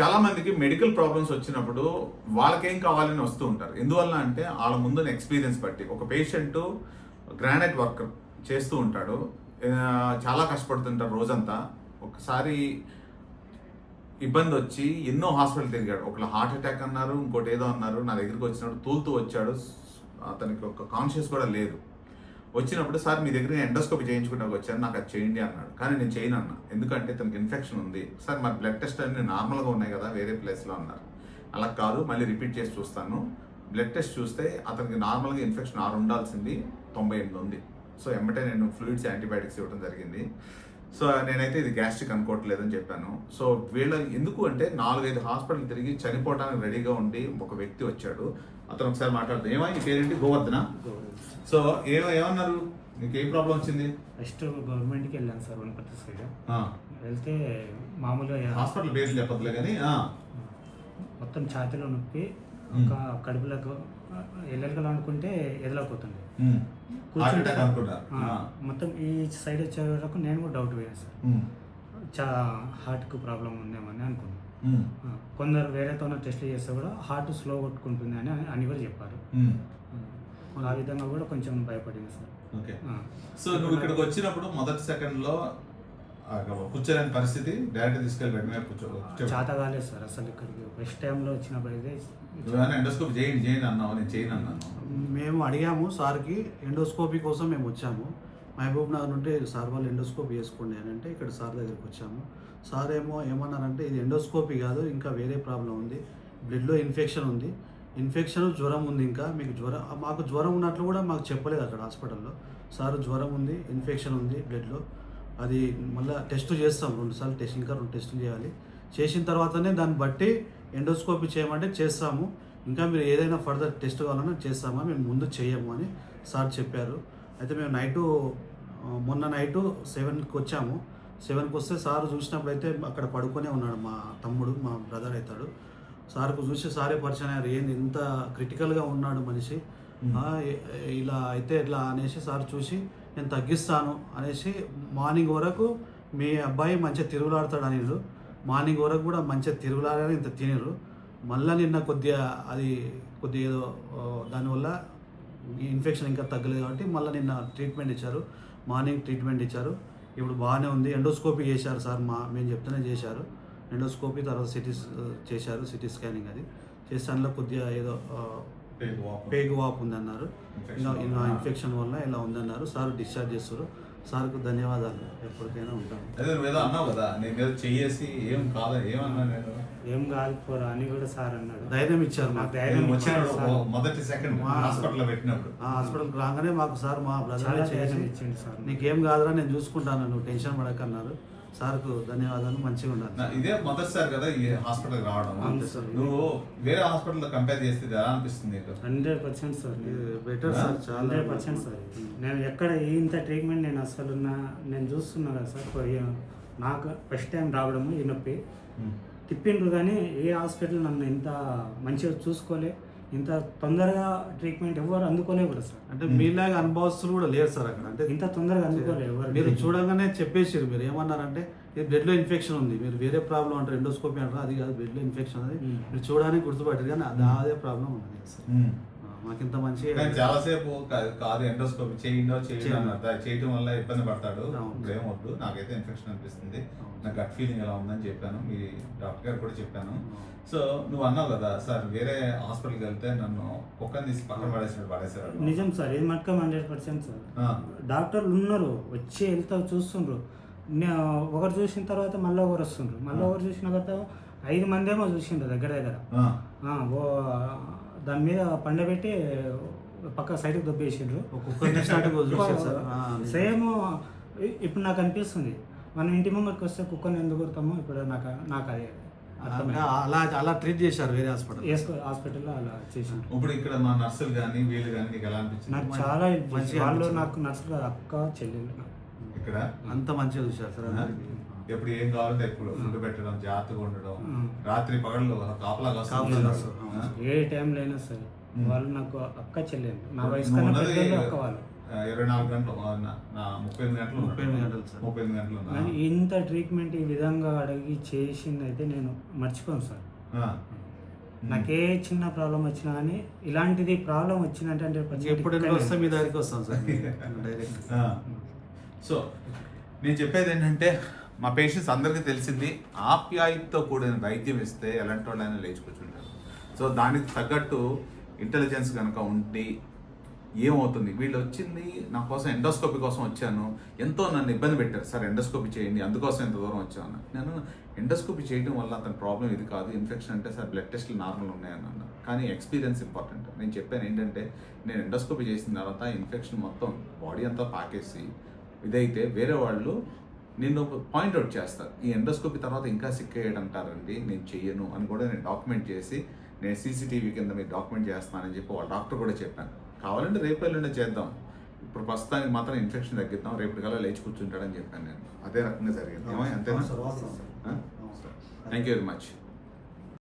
చాలా మందికి medical problems వచ్చినప్పుడు వాళ్ళకేం కావాలని వస్తూ ఉంటారు. ఎందువల్ల అంటే వాళ్ళ ముందున్న ఎక్స్పీరియన్స్ బట్టి. ఒక పేషెంట్ గ్రానైట్ వర్క్ చేస్తూ ఉంటాడు. చాలా కష్టపడుతుంటారు రోజంతా. ఒకసారి ఇబ్బంది వచ్చి ఎన్నో హాస్పిటల్ తిరిగాడు. ఒకళ్ళు హార్ట్ అటాక్ అన్నారు ఇంకోటి ఏదో అన్నారు. నా దగ్గరికి వచ్చినప్పుడు తూలుతూ వచ్చాడు. అతనికి ఒక కాన్షియస్ కూడా లేదు. వచ్చినప్పుడు సార్ మీ దగ్గర ఎండోస్కోపీ చేయించుకుంటాకు వచ్చాను నాకు అది చేయండి అన్నాడు. కానీ నేను చేయను అన్న. ఎందుకంటే తనకి ఇన్ఫెక్షన్ ఉంది. సార్ మరి బ్లడ్ టెస్ట్ అన్ని నార్మల్గా ఉన్నాయి కదా వేరే ప్లేస్లో అన్నారు. అలా కాదు మళ్ళీ రిపీట్ చేసి చూస్తాను. బ్లడ్ టెస్ట్ చూస్తే అతనికి నార్మల్గా ఇన్ఫెక్షన్ ఆరు ఉండాల్సింది తొంభై ఎనిమిది ఉంది. సో ఎమ్మటే నేను ఫ్లూయిడ్స్ యాంటీబయాటిక్స్ ఇవ్వడం జరిగింది. సో నేనైతే ఇది గ్యాస్ట్రిక్ అనుకోవట్లేదని చెప్పాను. సో వీళ్ళ ఎందుకు అంటే నాలుగైదు హాస్పిటల్ తిరిగి చనిపోవడానికి రెడీగా ఉండి ఒక వ్యక్తి వచ్చాడు. అతను ఒకసారి మాట్లాడుతూ ఏమై నీ పేరేంటి? గోవర్ధన? సో ఏమ ఏమన్నారు? నీకు ఏం ప్రాబ్లం వచ్చింది? ఫస్ట్ గవర్నమెంట్కి వెళ్ళాను సార్ వనపర్తి సైడ్. వెళ్తే మామూలుగా హాస్పిటల్ పేరు చెప్పదులే కానీ మొత్తం ఛాతీలో నొప్పి ఒక కడుపులకు ఎల్లెలకలు అనుకుంటే ఎదలకపోతుంది మొత్తం ఈ సైడ్ వచ్చే వరకు నేను కూడా డౌట్ పోయాను సార్. ఉమ్, చా హార్ట్కు ప్రాబ్లం ఉందేమో అని అనుకున్నాను కొందరు వేరేతో టెస్ట్లు చేస్తే కూడా హార్ట్ స్లో కొట్టుకుంటుంది అని అని కూడా చెప్పారు. ఆ విధంగా కూడా కొంచెం భయపడింది సార్. ఓకే. సో నువ్వు ఇక్కడికి వచ్చినప్పుడు మొదటి సెకండ్లో ఆ, కూర్చోలేని పరిస్థితి. డైరెక్ట్ తీసుకెళ్ళి బెడ్ మీద కూర్చో చేత కాలేదు సార్ అసలు ఇక్కడికి ఫస్ట్ టైంలో వచ్చినప్పుడు అయితే నువ్వేమైనా ఎండోస్కోప్ చేయండి చేయండి అన్నావు? నేను చేయను అన్నాను. మేము అడిగాము సార్కి ఎండోస్కోపీ కోసం మేము వచ్చాము. మహబూబ్ నగర్ నుండి సార్ వాళ్ళు ఎండోస్కోపీ చేసుకోండి అని అంటే ఇక్కడ సార్ దగ్గరికి వచ్చాము. సార్ ఏమో ఏమన్నారంటే ఇది ఎండోస్కోపీ కాదు ఇంకా వేరే ప్రాబ్లం ఉంది. బ్లడ్లో ఇన్ఫెక్షన్ ఉంది. ఇన్ఫెక్షన్ జ్వరం ఉంది ఇంకా. మీకు జ్వరం మాకు జ్వరం ఉన్నట్లు కూడా మాకు చెప్పలేదు అక్కడ హాస్పిటల్లో. సార్ జ్వరం ఉంది ఇన్ఫెక్షన్ ఉంది బ్లడ్లో. అది మళ్ళీ టెస్ట్ చేస్తాం రెండు సార్లు టెస్ట్ ఇంకా రెండు టెస్టులు చేయాలి. చేసిన తర్వాతనే దాన్ని బట్టి ఎండోస్కోపీ చేయమంటే చేస్తాము. ఇంకా మీరు ఏదైనా ఫర్దర్ టెస్ట్ కావాలన్నా చేస్తామా మేము ముందు చేయము అని సార్ చెప్పారు. అయితే మేము నైటు మొన్న నైటు సెవెన్కి వచ్చాము. సెవెన్కి వస్తే సార్ చూసినప్పుడు అయితే అక్కడ పడుకొనే ఉన్నాడు మా తమ్ముడు మా బ్రదర్ అవుతాడు. సార్కు చూసి సారే పరిచయం అయ్యారు ఏంది ఇంత క్రిటికల్గా ఉన్నాడు మనిషి. ఇలా అయితే ఇట్లా అనేసి సార్ చూసి నేను తగ్గిస్తాను అనేసి మార్నింగ్ వరకు మీ అబ్బాయి మంచిగా తిరుగులాడతాడు అనిరు మార్నింగ్ వరకు కూడా మంచిగా తిరుగులాడని ఇంత తినరు మళ్ళీ నిన్న కొద్దిగా అది కొద్దిగా ఏదో దానివల్ల ఇన్ఫెక్షన్ ఇంకా తగ్గలేదు కాబట్టి మళ్ళీ నిన్న ట్రీట్మెంట్ ఇచ్చారు. మార్నింగ్ ట్రీట్మెంట్ ఇచ్చారు. ఇప్పుడు బాగానే ఉంది. ఎండోస్కోపీ చేశారు సార్ మా మేము చెప్తేనే చేశారు. ఎండోస్కోపీ తర్వాత సిటీ చేశారు సిటీ స్కానింగ్ అది. చేస్తే అందులో కొద్దిగా ఏదో పేగు వాపు. ఉందన్నారు. ఇలా. ఇన్ఫెక్షన్ వల్ల. ఇలా ఉందన్నారు. సార్ డిశ్చార్జ్ చేస్తారు. సార్కు ధన్యవాదాలు. ఎప్పటికైనా ఉంటాను అదే నువ్వేదో అన్నావు కదా నేను ఏదో చెయ్యేసి ఏం కాదా ఏమన్నా నేను? ఏం కాలిపోరా అని కూడా సార్ అన్నాడు. ధైర్యం ఇచ్చారు మాకు. ధైర్యం సార్. మొదటి సెకండ్ మా- హాస్పిటల్ పెట్టినప్పుడు. ఆ హాస్పిటల్కి రాగానే మాకు సార్ మా బ్రదర్ చేసి ఇచ్చిండు సార్. నీకేం కాదురా నేను చూసుకుంటాను నువ్వు టెన్షన్ పడకన్నారు. సార్కు ధన్యవాదాలు మంచిగా ఉండాలి. ఇదే మొదటిసారి కదా ఈ హాస్పిటల్ రావడం. అవును సార్. నువ్వు వేరే హాస్పిటల్ కంపేర్ చేస్తే ఎలా అనిపిస్తుంది hundred percent sir. Better sir చాలా హండ్రెడ్ పర్సెంట్ సార్ నేను ఎక్కడ ఇంత ట్రీట్మెంట్ నేను అసలు నేను చూస్తున్నా కదా సార్ నాకు ఫస్ట్ టైం రావడము ఈ నొప్పి. తిప్పిండ్రు కానీ ఏ హాస్పిటల్ నన్ను ఇంత మంచిగా చూసుకోలే. ఇంత తొందరగా ట్రీట్మెంట్ ఎవరు అందుకోలే కూడా సార్. అంటే మీలాగా అనుభవస్తులు కూడా లేరు సార్ అక్కడ. అంటే ఇంత తొందరగా అందుకోలే ఎవరు మీరు చూడగానే చెప్పేసారు మీరు. ఏమన్నారంటే ఇది బ్లడ్లో ఇన్ఫెక్షన్ ఉంది. మీరు వేరే ప్రాబ్లం అంటారు ఎండోస్కోపీ అంటారు? అది కాదు బ్లడ్లో ఇన్ఫెక్షన్ అది. మీరు చూడడానికి గుర్తుపట్టారు కానీ అది అదే ప్రాబ్లం ఉన్నది సార్ మాకింత కానీ చాలాసేపు కాదు ఎండోస్కోపీ. చేయండో చేయండి చేయండి. అన్నారు చేయడం వల్ల ఇబ్బంది పడతాడు. ఇప్పుడు ఏమొద్దు నాకైతే ఇన్ఫెక్షన్ అనిపిస్తుంది. నా గట్ ఫీలింగ్ ఎలా ఉందని చెప్పాను. మీ డాక్టర్ గారు కూడా చెప్పాను. సో నువ్వు అన్నావు కదా సార్ వేరే హాస్పిటల్కి వెళ్తే నన్ను కుక్కని తీసి పక్కన పడేసినట్టు పడేశారు నిజం సార్ ఇది మటుకు హండ్రెడ్ పర్సెంట్ సార్. ఆ. డాక్టర్లు ఉన్నారు వచ్చి వెళ్తా చూస్తుండ్రు. ఒకరు చూసిన తర్వాత మళ్ళీ ఒకరు వస్తుండ్రు. మళ్ళీ ఒకరు చూసిన తర్వాత ఐదు మంది ఏమో చూసిండ్రు దగ్గర దగ్గర. ఆ. ఆ, ఓ దాని మీద పండబెట్టి పక్క సైడ్కి దొబ్బేసిండ్రు. సేమ్ ఇప్పుడు నాకు అనిపిస్తుంది. మనం ఇంటి ముంగడికి వస్తే కుక్కని ఎందుకు కొడతామో ఇప్పుడు నాకు నాకు అది అలా అలా ట్రీట్ చేశారు వేరే హాస్పిటల్ హాస్పిటల్లో అలా చేసిండ్రు. ఇప్పుడు ఇక్కడ మా నర్సులు కానీ వీళ్ళు కానీ నీకు ఎలా అనిపించింది? నాకు చాలా. మంచిగా వాళ్ళు. నాకు నర్సులు అక్క చెల్లెలు ఇక్కడ? అంత మంచిగా చూశారు సార్. ఎప్పుడు ఏం కావాలంటే ఎప్పుడు ఫుడ్ పెట్టడం జాగ్రత్తగా ఉండడం. రాత్రి పగళ్ళు కాపలా కాస్తుంది. ఏ టైంలో అయినా సరే. వాళ్ళు నాకు అక్క చెల్లెలు నా వయసు అక్క వాళ్ళు. ఇరవై నాలుగు గంటలు నా- ముప్పై ఎనిమిది గంటలు ముప్పై ఎనిమిది గంటలు సార్. ముప్పై ఎనిమిది గంటలు ఇంత ట్రీట్మెంట్ ఈ విధంగా అడిగి చేసింది అయితే నేను మర్చిపోను సార్. ఆ. నాకే చిన్న ప్రాబ్లం వచ్చినా కానీ ఇలాంటిది ప్రాబ్లం వచ్చిందంటే అంటే పచ్చి ఎప్పుడు టిక్కెట్ వస్తే మీ దగ్గరికి వస్తాం సార్. డైరెక్ట్. ఆ. సో నేను చెప్పేది ఏంటంటే మా పేషెంట్స్ అందరికీ తెలిసింది ఆప్యాయతతో కూడిన వైద్యం ఇస్తే ఎలాంటి వాళ్ళైనా లేచి కూర్చుంటారు సో దానికి తగ్గట్టు ఇంటెలిజెన్స్ కనుక ఉండి ఏమవుతుంది? వీళ్ళు వచ్చింది నా కోసం ఎండోస్కోపీ కోసం వచ్చాను ఎంతో నన్ను ఇబ్బంది పెట్టారు. సార్ ఎండోస్కోపీ చేయండి అందుకోసం ఎంత దూరం వచ్చాను. నేను ఎండోస్కోపీ చేయడం వల్ల అతని ప్రాబ్లం ఇది కాదు ఇన్ఫెక్షన్ అంటే సార్ బ్లడ్ టెస్ట్లు నార్మల్ ఉన్నాయని అన్నారు కానీ ఎక్స్పీరియన్స్ ఇంపార్టెంట్ నేను చెప్పాను ఏంటంటే నేను ఎండోస్కోపీ చేసిన తర్వాత ఇన్ఫెక్షన్ మొత్తం బాడీ అంతా పాకేసి ఇదైతే వేరే వాళ్ళు నిన్ను పాయింట్అవుట్ చేస్తారు ఈ ఎండోస్కోపీ తర్వాత ఇంకా సిక్ అయ్యాడంటారండి. నేను చెయ్యను అని కూడా నేను డాక్యుమెంట్ చేసి నేను సీసీటీవీ కింద మీరు డాక్యుమెంట్ చేస్తానని చెప్పి వాళ్ళ డాక్టర్ కూడా చెప్పాను. కావాలంటే రేపు ఎల్లుండి చేద్దాం. ఇప్పుడు ప్రస్తుతానికి మాత్రం ఇన్ఫెక్షన్ తగ్గిద్దాం. రేపు కల్లా లేచి కూర్చుంటాడని చెప్పాను నేను. అదే రకంగా జరిగింది. అంతేనా? Thank you very much